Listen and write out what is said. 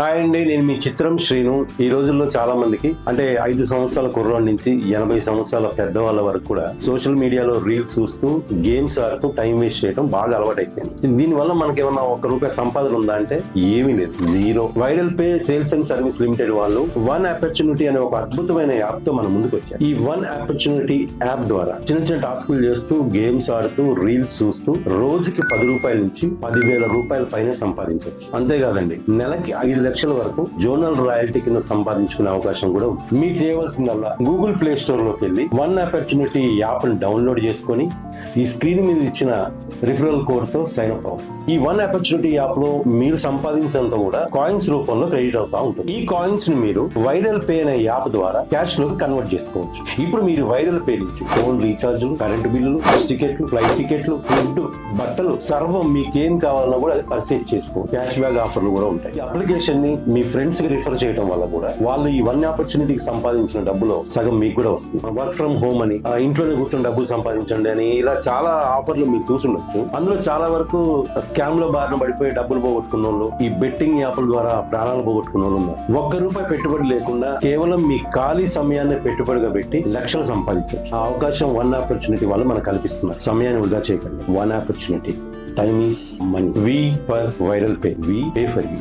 Hi అండి నేను మీ చిత్రం శ్రీను. ఈ రోజుల్లో చాలా మందికి అంటే ఐదు సంవత్సరాల కుర్రోడి నుంచి ఎనభై సంవత్సరాల పెద్దవాళ్ళ వరకు కూడా సోషల్ మీడియాలో రీల్స్ చూస్తూ గేమ్స్ ఆడుతూ టైం వేస్ట్ చేయడం బాగా అలవాటైపోయింది. దీనివల్ల మనకి ఏమన్నా ఒక రూపాయి సంపాదన ఉందా అంటే ఏమీ లేదు. Zero. Viral pay sales and service limited వాళ్ళు వన్ ఆపర్చునిటీ అనే ఒక అద్భుతమైన యాప్తో మన ముందుకు వచ్చారు ఈ వన్ ఆపర్చునిటీ యాప్ ద్వారా చిన్న చిన్న టాస్కులు చేస్తూ గేమ్స్ ఆడుతూ రీల్స్ చూస్తూ రోజుకి పది రూపాయల నుంచి పదివేల రూపాయల పైన సంపాదించవచ్చు అంతేకాదండి నెలకి ఐదు లక్షల వరకు జోనల్ రాయల్టీ కింద సంపాదించుకునే అవకాశం కూడా ఉంది. మీరు చేయవలసిందల్లా గూగుల్ ప్లే స్టోర్లోకి వెళ్ళి వన్ ఆపర్చునిటీ యాప్ని డౌన్లోడ్ చేసుకొని ఈ స్క్రీన్ మీద ఇచ్చిన రిఫరల్ కోడ్తో సైన్ అప్ అవ్వండి. ఈ వన్ ఆపర్చునిటీ యాప్లో మీరు సంపాదించినంత కూడా కాయిన్స్ రూపంలో క్రెడిట్ అవుతా ఉంటుంది. ఈ కాయిన్స్ని మీరు వైరల్ పే అనే యాప్ ద్వారా క్యాష్లోకి కన్వర్ట్ చేసుకోవచ్చు. ఇప్పుడు మీరు వైరల్ పే నుంచి ఫోన్ రీఛార్జ్ కరెంటు బిల్లులు బస్ టికెట్లు ఫ్లైట్ టికెట్లు ఫుడ్ బట్టలు సర్వం మీకేం కావాలన్నా కూడా అది పర్చేజ్ చేసుకోవచ్చు క్యాష్ బ్యాక్ ఆఫర్లు కూడా ఉంటాయి. అప్లికేషన్ ని మీ ఫ్రెండ్స్కి రిఫర్ చేయడం వల్ల కూడా వాళ్ళు ఈ వన్ ఆపర్చునిటీకి సంపాదించిన డబ్బులో సగం మీకు కూడా వస్తుంది. వర్క్ ఫ్రమ్ హోమ్ అని ఆ, ఇంట్లోనే కూర్చొని డబ్బులు సంపాదించండి అని ఇలా చాలా ఆఫర్లు మీరు చూసుండొచ్చు. అందులో చాలా వరకు స్కామ్లో బారిన పడిపోయి డబ్బులు పోగొట్టుకున్న వాళ్ళు ఈ బెట్టింగ్ యాప్ల ద్వారా ప్రాణాలు పోగొట్టుకున్న వాళ్ళు ఉన్నారు. ఒక్క రూపాయి పెట్టుబడి లేకుండా కేవలం మీ ఖాళీ సమయాన్ని పెట్టుబడిగా పెట్టి లక్షలు సంపాదించవచ్చు. ఆ అవకాశం వన్ ఆపర్చునిటీ వల్ల మనకు కల్పిస్తున్నారు. సమయాన్ని వృధా చేయకండి. One opportunity time is money we for viral pay we pay for you